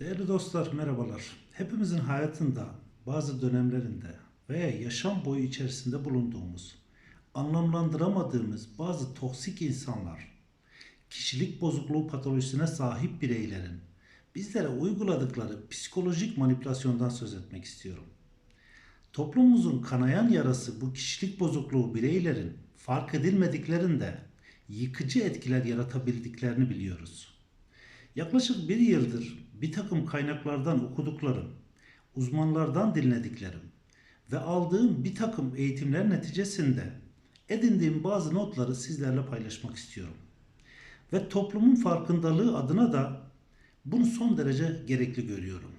Değerli dostlar merhabalar. Hepimizin hayatında bazı dönemlerinde veya yaşam boyu içerisinde bulunduğumuz, anlamlandıramadığımız bazı toksik insanlar, kişilik bozukluğu patolojisine sahip bireylerin bizlere uyguladıkları psikolojik manipülasyondan söz etmek istiyorum. Toplumumuzun kanayan yarası bu kişilik bozukluğu bireylerin fark edilmediklerinde yıkıcı etkiler yaratabildiklerini biliyoruz. Yaklaşık bir yıldır bir takım kaynaklardan okuduklarım, uzmanlardan dinlediklerim ve aldığım bir takım eğitimler neticesinde edindiğim bazı notları sizlerle paylaşmak istiyorum. Ve toplumun farkındalığı adına da bunu son derece gerekli görüyorum.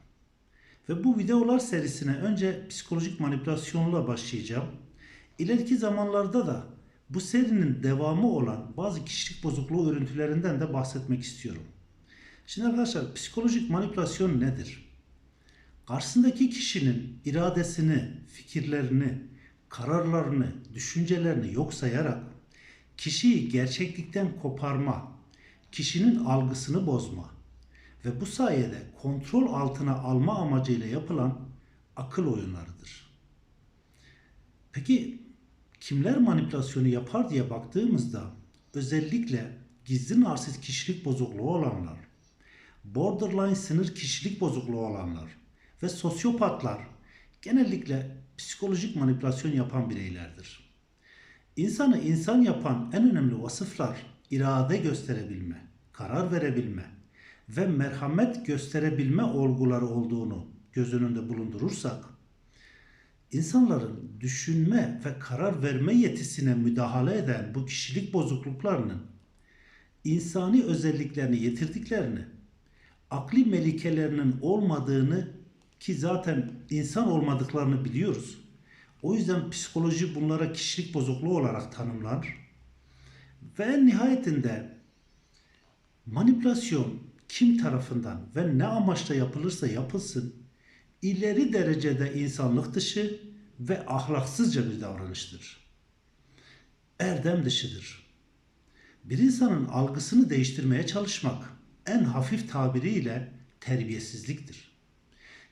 Ve bu videolar serisine önce psikolojik manipülasyonla başlayacağım. İleriki zamanlarda da bu serinin devamı olan bazı kişilik bozukluğu örüntülerinden de bahsetmek istiyorum. Şimdi arkadaşlar psikolojik manipülasyon nedir? Karşısındaki kişinin iradesini, fikirlerini, kararlarını, düşüncelerini yok sayarak kişiyi gerçeklikten koparma, kişinin algısını bozma ve bu sayede kontrol altına alma amacıyla yapılan akıl oyunlarıdır. Peki kimler manipülasyonu yapar diye baktığımızda özellikle gizli narsist kişilik bozukluğu olanlar, borderline sınır kişilik bozukluğu olanlar ve sosyopatlar genellikle psikolojik manipülasyon yapan bireylerdir. İnsanı insan yapan en önemli vasıflar irade gösterebilme, karar verebilme ve merhamet gösterebilme olguları olduğunu göz önünde bulundurursak, insanların düşünme ve karar verme yetisine müdahale eden bu kişilik bozukluklarının insani özelliklerini yitirdiklerini akli melikelerinin olmadığını ki zaten insan olmadıklarını biliyoruz. O yüzden psikoloji bunlara kişilik bozukluğu olarak tanımlar. Ve nihayetinde manipülasyon kim tarafından ve ne amaçla yapılırsa yapılsın ileri derecede insanlık dışı ve ahlaksızca bir davranıştır. Erdem dışıdır. Bir insanın algısını değiştirmeye çalışmak en hafif tabiriyle terbiyesizliktir.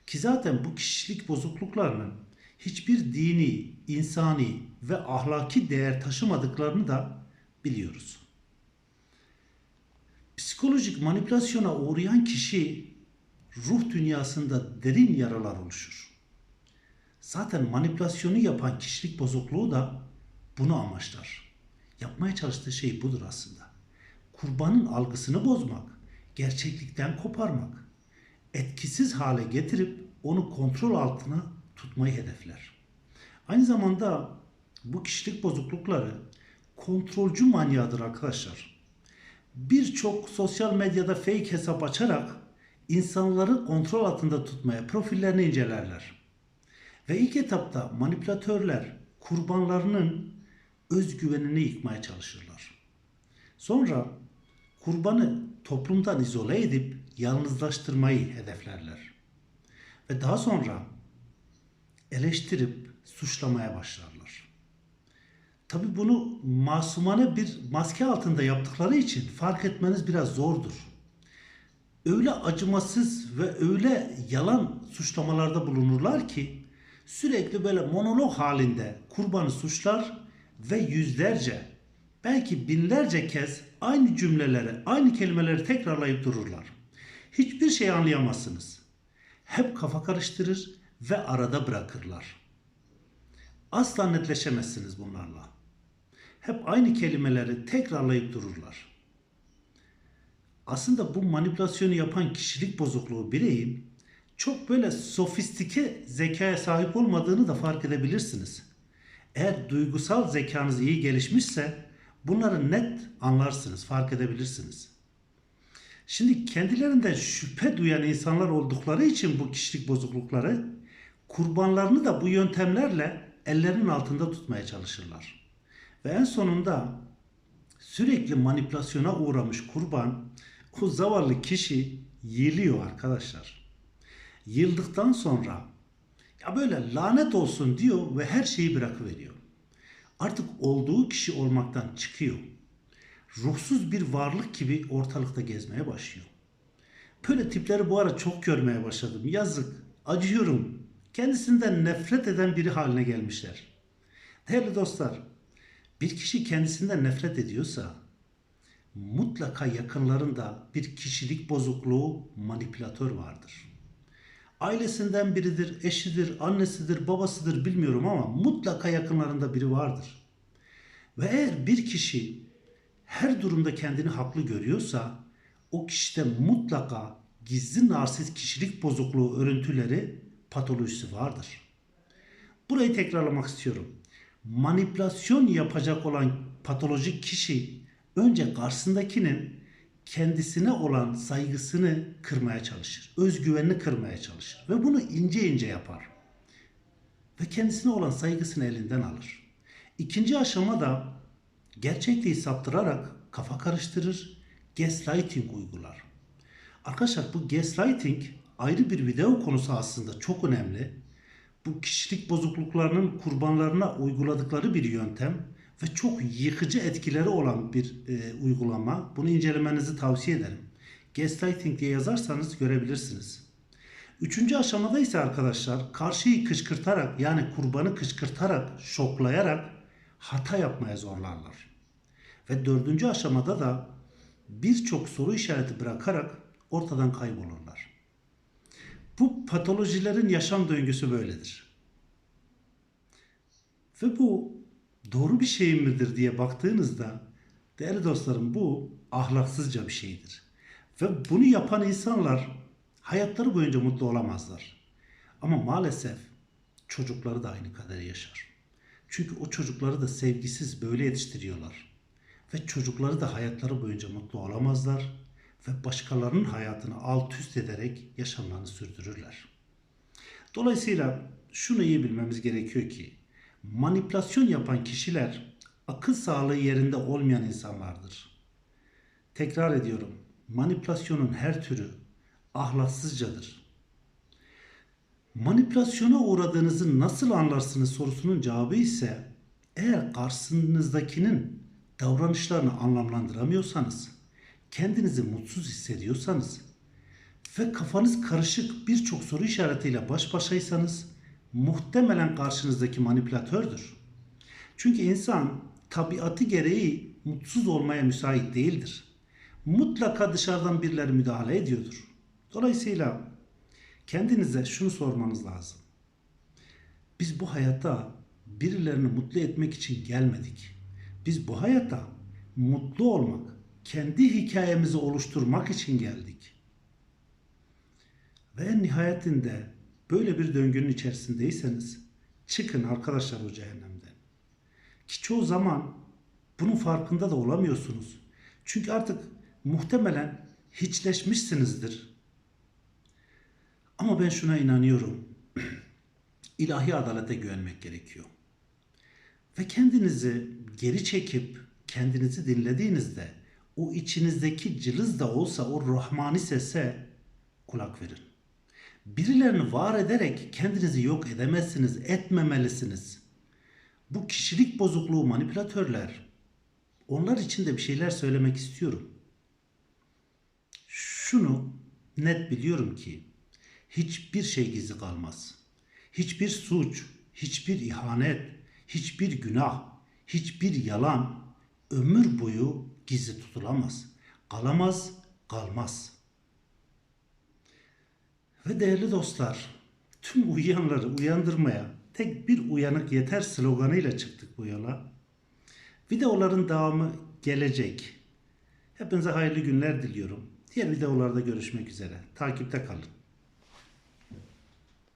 Ki zaten bu kişilik bozukluklarının hiçbir dini, insani ve ahlaki değer taşımadıklarını da biliyoruz. Psikolojik manipülasyona uğrayan kişi ruh dünyasında derin yaralar oluşur. Zaten manipülasyonu yapan kişilik bozukluğu da bunu amaçlar. Yapmaya çalıştığı şey budur aslında. Kurbanın algısını bozmak, gerçeklikten koparmak, etkisiz hale getirip onu kontrol altına tutmayı hedefler. Aynı zamanda bu kişilik bozuklukları kontrolcü manyadır arkadaşlar. Birçok sosyal medyada fake hesap açarak insanları kontrol altında tutmaya profillerini incelerler. Ve ilk etapta manipülatörler kurbanlarının özgüvenini yıkmaya çalışırlar. Sonra kurbanı toplumdan izole edip yalnızlaştırmayı hedeflerler. Ve daha sonra eleştirip suçlamaya başlarlar. Tabi bunu masumane bir maske altında yaptıkları için fark etmeniz biraz zordur. Öyle acımasız ve öyle yalan suçlamalarda bulunurlar ki sürekli böyle monolog halinde kurbanı suçlar ve yüzlerce belki binlerce kez aynı cümleleri, aynı kelimeleri tekrarlayıp dururlar. Hiçbir şey anlayamazsınız. Hep kafa karıştırır ve arada bırakırlar. Asla netleşemezsiniz bunlarla. Hep aynı kelimeleri tekrarlayıp dururlar. Aslında bu manipülasyonu yapan kişilik bozukluğu bireyin çok böyle sofistike zekaya sahip olmadığını da fark edebilirsiniz. Eğer duygusal zekanız iyi gelişmişse bunları net anlarsınız, fark edebilirsiniz. Şimdi kendilerinden şüphe duyan insanlar oldukları için bu kişilik bozuklukları kurbanlarını da bu yöntemlerle ellerinin altında tutmaya çalışırlar. Ve en sonunda sürekli manipülasyona uğramış kurban o zavallı kişi yığılıyor arkadaşlar. Yıldıktan sonra ya böyle lanet olsun diyor ve her şeyi bırakıveriyor. Artık olduğu kişi olmaktan çıkıyor. Ruhsuz bir varlık gibi ortalıkta gezmeye başlıyor. Böyle tipleri bu ara çok görmeye başladım. Yazık, acıyorum. Kendisinden nefret eden biri haline gelmişler. Değerli dostlar, bir kişi kendisinden nefret ediyorsa mutlaka yakınlarında bir kişilik bozukluğu, manipülatör vardır. Ailesinden biridir, eşidir, annesidir, babasıdır bilmiyorum ama mutlaka yakınlarında biri vardır. Ve eğer bir kişi her durumda kendini haklı görüyorsa o kişide mutlaka gizli narsist kişilik bozukluğu örüntüleri, patolojisi vardır. Burayı tekrarlamak istiyorum. Manipülasyon yapacak olan patolojik kişi önce karşısındakinin kendisine olan saygısını kırmaya çalışır. Özgüvenini kırmaya çalışır. Ve bunu ince ince yapar. Ve kendisine olan saygısını elinden alır. İkinci aşama da gerçekliği saptırarak kafa karıştırır, gaslighting uygular. Arkadaşlar bu gaslighting ayrı bir video konusu aslında çok önemli. Bu kişilik bozukluklarının kurbanlarına uyguladıkları bir yöntem ve çok yıkıcı etkileri olan bir e, uygulama. Bunu incelemenizi tavsiye ederim. Gaslighting diye yazarsanız görebilirsiniz. Üçüncü aşamada ise arkadaşlar karşıyı kışkırtarak yani kurbanı kışkırtarak, şoklayarak hata yapmaya zorlarlar. Ve dördüncü aşamada da birçok soru işareti bırakarak ortadan kaybolurlar. Bu patolojilerin yaşam döngüsü böyledir. Ve bu doğru bir şey midir diye baktığınızda değerli dostlarım bu ahlaksızca bir şeydir. Ve bunu yapan insanlar hayatları boyunca mutlu olamazlar. Ama maalesef çocukları da aynı kaderi yaşar. Çünkü o çocukları da sevgisiz böyle yetiştiriyorlar. Ve çocukları da hayatları boyunca mutlu olamazlar ve başkalarının hayatını alt üst ederek yaşamlarını sürdürürler. Dolayısıyla şunu iyi bilmemiz gerekiyor ki manipülasyon yapan kişiler akıl sağlığı yerinde olmayan insanlardır. Tekrar ediyorum. Manipülasyonun her türü ahlaksızcadır. Manipülasyona uğradığınızı nasıl anlarsınız sorusunun cevabı ise eğer karşınızdakinin davranışlarını anlamlandıramıyorsanız, kendinizi mutsuz hissediyorsanız ve kafanız karışık birçok soru işaretiyle baş başaysanız muhtemelen karşınızdaki manipülatördür. Çünkü insan tabiatı gereği mutsuz olmaya müsait değildir. Mutlaka dışarıdan birileri müdahale ediyordur. Dolayısıyla kendinize şunu sormanız lazım. Biz bu hayata birilerini mutlu etmek için gelmedik. Biz bu hayata mutlu olmak, kendi hikayemizi oluşturmak için geldik. Ve nihayetinde böyle bir döngünün içerisindeyseniz çıkın arkadaşlar o cehennemden. Ki çoğu zaman bunun farkında da olamıyorsunuz. Çünkü artık muhtemelen hiçleşmişsinizdir. Ama ben şuna inanıyorum. İlahi adalete güvenmek gerekiyor. Ve kendinizi geri çekip kendinizi dinlediğinizde o içinizdeki cılız da olsa o rahmani sese kulak verin. Birilerini var ederek kendinizi yok edemezsiniz, etmemelisiniz. Bu kişilik bozukluğu manipülatörler. Onlar için de bir şeyler söylemek istiyorum. Şunu net biliyorum ki hiçbir şey gizli kalmaz. Hiçbir suç, hiçbir ihanet, hiçbir günah, hiçbir yalan ömür boyu gizli tutulamaz. Kalamaz, kalmaz. Ve değerli dostlar, tüm uyuyanları uyandırmaya tek bir uyanık yeter sloganıyla çıktık bu yola. Videoların devamı gelecek. Hepinize hayırlı günler diliyorum. Diğer videolarda görüşmek üzere. Takipte kalın.